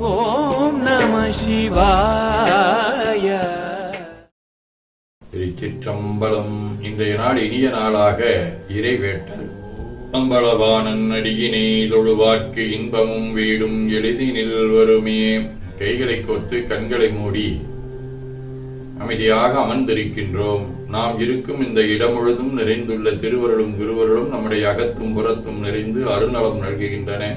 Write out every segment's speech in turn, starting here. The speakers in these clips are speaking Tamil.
ஓம் நம சிவாய. திருச்சிற்றம்பலம் இன்றைய நாள் இனிய நாளாக இறைவேட்டல். அம்பளவானன் அடியினை தொழுவார்க்கு இன்பமும் வீடும் எளிதினில் வருமே கைகளை கோர்த்து கண்களை மூடி அமைதியாக அமர்ந்திருக்கின்றோம். நாம் இருக்கும் இந்த இடம் முழுதும் நிறைந்துள்ள திருவருளும் குருவருளும் நம்முடைய அகத்தும் புறத்தும் நிறைந்து அருநலம் நல்குகின்றன.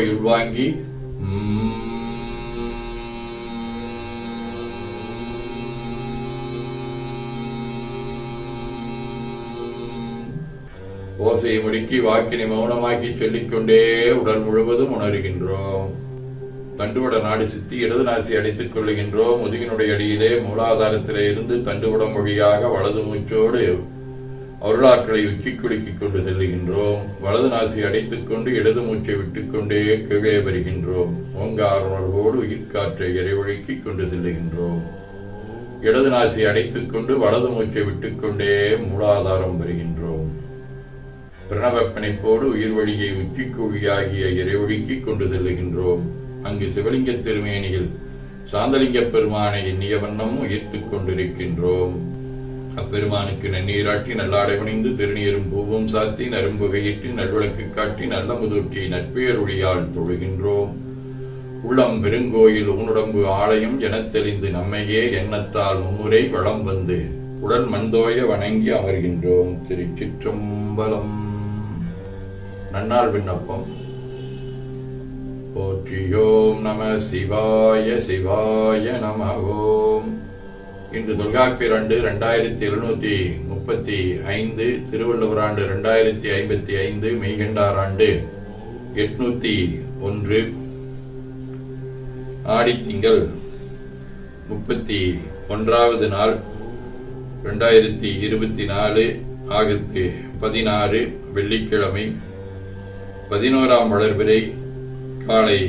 ஓவை உள்வாங்கி. ஓசையை முடுக்கி வாக்கினை மௌனமாக்கி சொல்லிக்கொண்டே உடல் முழுவதும் உணர்கின்றோம். தண்டுவட நாடி சுத்தி இடது நாசி அடைத்துக் கொள்ளுகின்றோம். முதுகினுடைய அடியிலே மூலாதாரத்திலே இருந்து தண்டுவடம் வழியாக வலது மூச்சோடு அருளாற்றலை உச்சி குலுக்கிக் கொண்டு செல்லுகின்றோம். வலது நாசி அடைத்துக் கொண்டு இடது மூச்சை விட்டுக்கொண்டே கீழே வருகின்றோம். ஓங்கார உணர்வோடு உயிர்காற்றை இறைவழுக்கிக் கொண்டு செல்லுகின்றோம். இடது நாசி அடைத்துக் கொண்டு வலது மூச்சை விட்டுக்கொண்டே மூலாதாரம் வருகின்றோம். பிரணவப்பனைப்போடு உயிர் வழியை உச்சிக்குழியாகிய இறைவழுக்கிக் கொண்டு செல்லுகின்றோம். அங்கு சிவலிங்க திருமேனியில் சாந்தலிங்க பெருமானை எண்ணிய வண்ணமும் உயிர்த்துக் கொண்டிருக்கின்றோம். அப்பெருமானுக்கு நன்னீராட்டி நல்லாடை பணிந்து திருநீரும் பூவும் சாத்தி நரும்புகையிட்டு நல்விளக்கு காட்டி நல்ல முதுட்டி நட்பேருளியால் தொழுகின்றோம். உள்ளம் பெருங்கோயில் ஊனுடம்பு ஆலயம் எனத் தெளிந்து நம்மையே எண்ணத்தால் மும்முறை வளம் வந்து உடல் மண்தோய வணங்கி அமர்கின்றோம். திருச்சிற்றம்பலம். நன்னாள் விண்ணப்பம். போற்றியோம் நம சிவாய சிவாய நம ஓம். இன்று தொல்காப்பியர் ஆண்டு ரெண்டாயிரத்தி எழுநூத்தி முப்பத்தி ஐந்து திருவள்ளுவர் ஆண்டு ரெண்டாயிரத்தி ஐம்பத்தி ஐந்து மெய்கண்டார் ஆண்டு எட்நூத்தி ஒன்று. ஆடித்திங்கள் முப்பத்தி ஒன்றாவது நாள் ரெண்டாயிரத்தி இருபத்தி நாலு ஆகஸ்ட் பதினாறு வெள்ளிக்கிழமை பதினோராம் வளர்பிறை காலை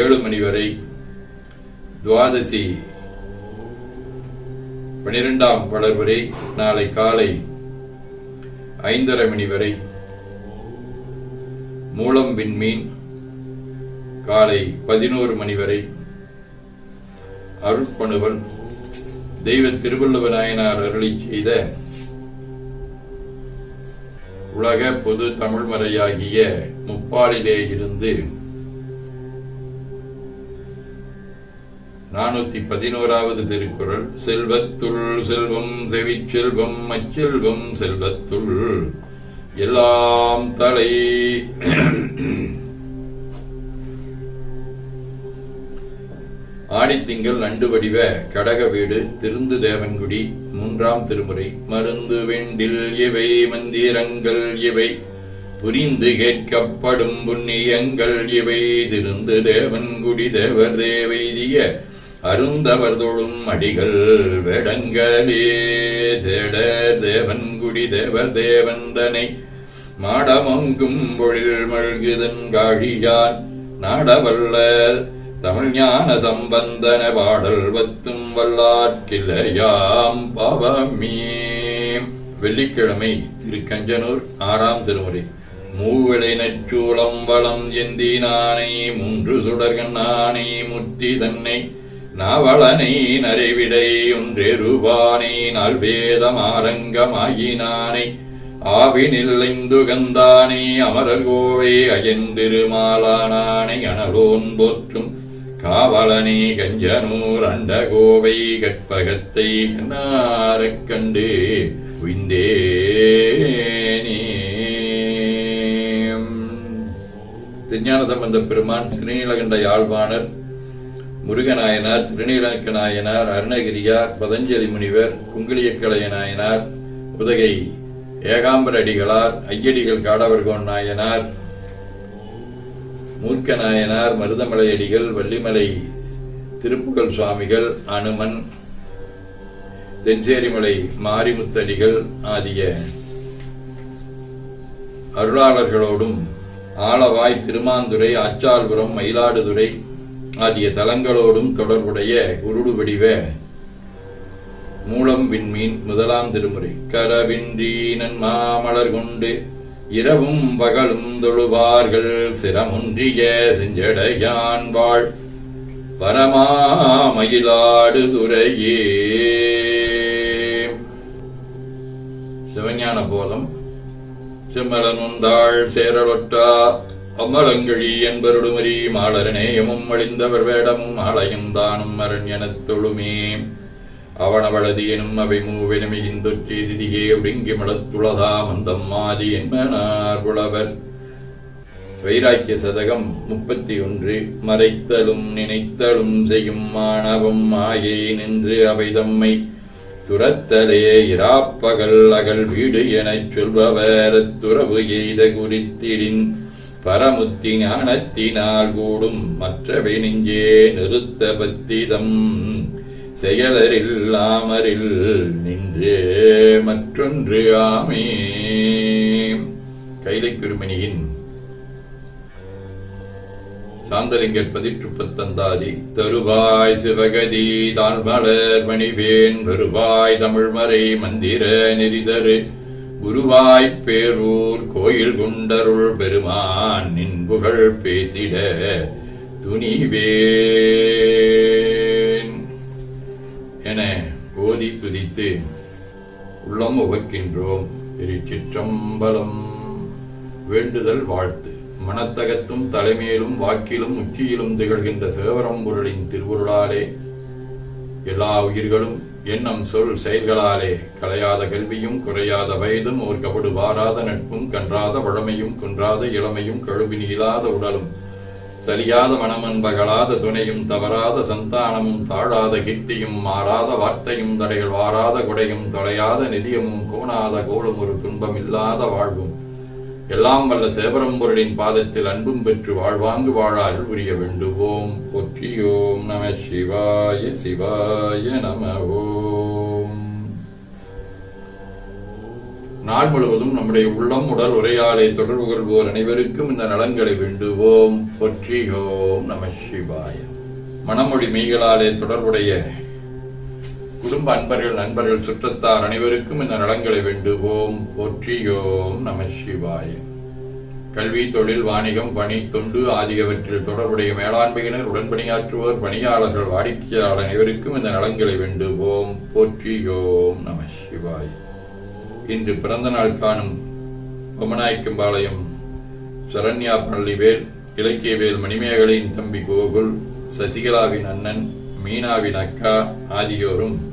ஏழு மணி வரை துவாதசி. பனிரெண்டாம் வளர்வரை நாளை காலை ஐந்தரை மணி வரை மூலம் விண்மீன் காலை பதினோரு மணி வரை அருட்பணுவல் தெய்வ திருவள்ளுவ நாயனார் அருளி செய்த உலக பொது தமிழ்மறையாகிய முப்பாலிலே இருந்து நானூத்தி பதினோராவது திருக்குறள். செல்வத்துள் செல்வம் செவிச்செல்வம் அச்செல்வம் செல்வத்துள். எல்லாம் தலை. ஆடித்திங்கள் நண்டு வடிவ கடக வீடு திருந்து தேவன்குடி மூன்றாம் திருமுறை. மருந்து வெண்டில் இவை மந்திரங்கள் இவை. புரிந்து கேட்கப்படும் புண்ணியங்கள் இவை. திருந்து தேவன்குடி தேவர் தேவைதிய அருந்தவர் தொழும் அடிகள் வேடங்கவே தேட தேவன்குடி தேவர் தேவந்தனை. மாடமங்கும் பொழில் மழ்கிதன் காழியான் நாடவல்ல தமிழ் ஞான சம்பந்தன பாடல் வத்தும் வல்லாட்கிளையாம் பவமே. வெள்ளிக்கிழமை திருக்கஞ்சனூர் ஆறாம் திருமுறை. மூவிளை நச்சூளம் வளம் எந்தி நானை மூன்று சுடர்கன் நானை முத்தி தன்னை. நாவலனை நரைவிடை ஒன்றெருவானை நால்வேதம் ஆரங்கமாயினானை ஆவினில்லைந்து கந்தானே அமரர் கோவை அயந்திருமாலானானை அனலோன் போற்றும். காவலனே கஞ்சனூர் அண்ட கோவை கற்பகத்தை கண்ணாரக் கண்டு உய்ந்தேனே. திருஞான சம்பந்த பெருமான் திருநீலகண்ட யாழ்ப்பாணர் முருகநாயனார் திருநீலக்க நாயனார் அருணகிரியார் பதஞ்சலி முனிவர் குங்கிலியக்கலைய நாயனார் உதகை ஏகாம்பர அடிகளார் ஐயடிகள் காடவர்கோன் நாயனார் மூர்க்க நாயனார் மருதமலை அடிகள் வள்ளிமலை திருப்புகழ் சுவாமிகள் அனுமன் தென்சேரிமலை மாரிமுத்தடிகள் ஆகிய அருளாளர்களோடும் ஆலவாய் திருமாந்துறை ஆச்சால்புரம் மயிலாடுதுறை ஆகிய தலங்களோடும் தொடர்புடைய உருடு வடிவ மூலம் விண்மீன் முதலாம் திருமுறை. கரவின்றீனன் மாமலர் கொண்டு இரவும் பகலும் தொழுவார்கள். சிரமுன்றிய செஞ்சடையான் வாழ். பரமாமயிலாடுதுறையே சிவஞான போதம் செம்மலனுந்தாள் சேரலொட்டா அம்மலங்கழி என்பருடுமரி மாலரநேயமும் அழிந்தவர் வேடமும் ஆலயம் தானும் அரண் எனத் தொழுமே. அவனவளதி எனும் அவை மூவெனுமையின் தொற்றி திதியே ஒடுங்கி மலத்துளதா மந்தம் மாதி என்பனார் புலவர். வைராக்கிய சதகம் முப்பத்தி ஒன்று மறைத்தலும் நினைத்தலும் செய்யும் மாணவம் ஆயே நின்று அவை தம்மை துரத்தலே இராப்பகல் அகல் வீடு எனச் சொல்பவர் துறவு எய்த குறித்திடின். பரமுத்தி ஞானத்தினால் கூடும் மற்றவை நெஞ்சே நிறுத்த பத்திதம் செயலரில்லாமரில் நின்றே மற்றொன்று ஆமே. கைலை குருமணியின் சாந்தலிங்கர் பதிற்றுப்பத்தந்தாதி தருவாய் சிவகதி தாழ்மலர் மணிவேன் வருவாய் தமிழ்மறை மந்திர நெறிதரு. குருவாய்ப் பேரூர் கோயில் குண்டருள் பெருமான் நின் புகழ் பேசிட துணிவேன் என ஓதி துதித்து உள்ளம் உவக்கின்றோம். திருச்சிற்றம்பலம். வேண்டுதல் வாழ்த்து. மனத்தகத்தும் தலைமையிலும் வாக்கிலும் உச்சியிலும் திகழ்கின்ற சேவரம்பொருளின் திருவுருளாலே எல்லா உயிர்களும் எண்ணம் சொல் செயல்களாலே கலையாத கல்வியும் குறையாத வயதும் ஓர்க்கப்படு கபடு வாராத நட்பும் கன்றாத வழமையும் குன்றாத இளமையும் கழுவினி இல்லாத உடலும் சரியாத மனமன்பகலாத துணையும் தவறாத சந்தானமும் தாழாத கீர்த்தியும் மாறாத வார்த்தையும் தடைகள் வாராத குடையும் தொலையாத நிதியமும் கோணாத கோலும் ஒரு துன்பம் இல்லாத வாழ்வும். எல்லாம் வல்ல சேவரம்பொருளின் பாதத்தில் அன்பும் பெற்று வாழ்வாங்கு வாழால் உரிய புரிய வேண்டுவோம். போற்றியோம் நம சிவாய சிவாய நம ஓம் நாள் முழுவதும் நம்முடைய உள்ளம் உடல் உரையாடை தொடர்பு கொள்வோர் அனைவருக்கும் இந்த நலன்களை வேண்டுவோம். போற்றியோம் நம சிவாய. மனமொழி மெய்களாலே தொடர்புடைய குடும்ப அன்பர்கள் நண்பர்கள் சுற்றத்தார் அனைவருக்கும் இந்த நலன்களை வேண்டுவோம். போற்றியோம் நம சிவாய. கல்வி தொழில் வாணிகம் பணி தொண்டு ஆகியவற்றில் தொடர்புடைய மேலாண்மையினர் உடன்பணியாற்றுவோர் பணியாளர்கள் வாடிக்கையாளர் அனைவருக்கும் இந்த நலன்களை வேண்டுவோம். போற்றியோம் நம சிவாய். இன்று பிறந்த நாள் காணும் பொம்மநாயக்கம்பாளையம் சரண்யா பள்ளிவேல் இலக்கியவேல் மணிமேகலையின் தம்பி கோகுல் சசிகலாவின் அண்ணன் மீனாவின் அக்கா ஆகியோரும்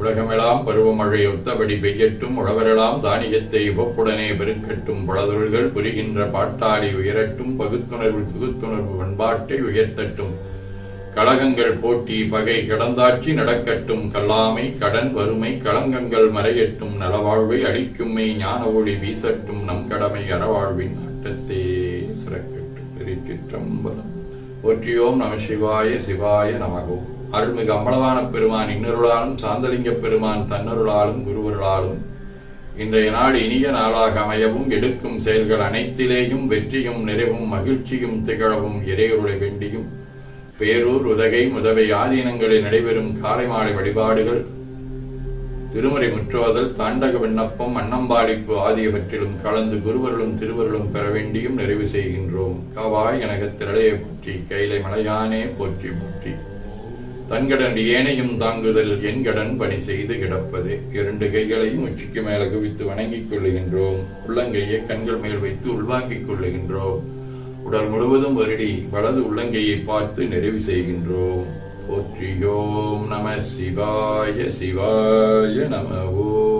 உலகமெல்லாம் பருவமழை ஒத்தபடி பெய்யட்டும் உழவரெல்லாம் தானியத்தை உவப்புடனே பெருக்கட்டும் பலதொருள்கள் புரிகின்ற பாட்டாளி உயரட்டும் பகுத்துணர்வு புகுத்துணர்வு பண்பாட்டை உயர்த்தட்டும். கழகங்கள் போட்டி பகை கடந்தாட்சி நடக்கட்டும் கல்லாமை கடன் வறுமை களங்கங்கள் மறையட்டும் நலவாழ்வை அழிக்கும்மை ஞான ஒளி வீசட்டும் நம் கடமை அறவாழ்வின் ஆட்டத்தே சிறக்கட்டும் திருச்சிற்றம்பலம் போற்றியோம் நம சிவாய சிவாய நமகோ. அருள்மிகு அம்பலவான பெருமான் இன்னருளாலும் சாந்தலிங்க பெருமான் தன்னருளாலும் குருவருளாலும். இன்றைய நாள் இனிய நாளாக அமையவும் எடுக்கும் செயல்கள் அனைத்திலேயும் வெற்றியும் நிறைவும் மகிழ்ச்சியும் திகழவும் இறையருளை வேண்டியும். பேரூர் உதகை முதவை ஆதீனங்களில் நடைபெறும் காலை மாலை வழிபாடுகள் திருமுறை முற்றுவதல் தாண்டக விண்ணப்பம் அன்னம்பாடிப்பு ஆகியவற்றிலும் கலந்து குருவர்களும் திருவருளும் பெற வேண்டியும் நிறைவு செய்கின்றோம். காவாய் எனக திரளையை போற்றி கைலை மலையானே போற்றி போற்றி. தன்கடன் ஏனையும் தாங்குதல் என் கடன் பணி செய்து கிடப்பது. இரண்டு கைகளையும் உச்சிக்கு மேல குவித்து வணங்கிக் கொள்ளுகின்றோம். உள்ளங்கையை கண்கள் மேல் வைத்து உள்வாங்கிக் கொள்ளுகின்றோம். உடல் முழுவதும் வருடி வலது உள்ளங்கையை பார்த்து நிறைவு செய்கின்றோம். போற்றியோம் நம சிவாய சிவாய நம ஓம்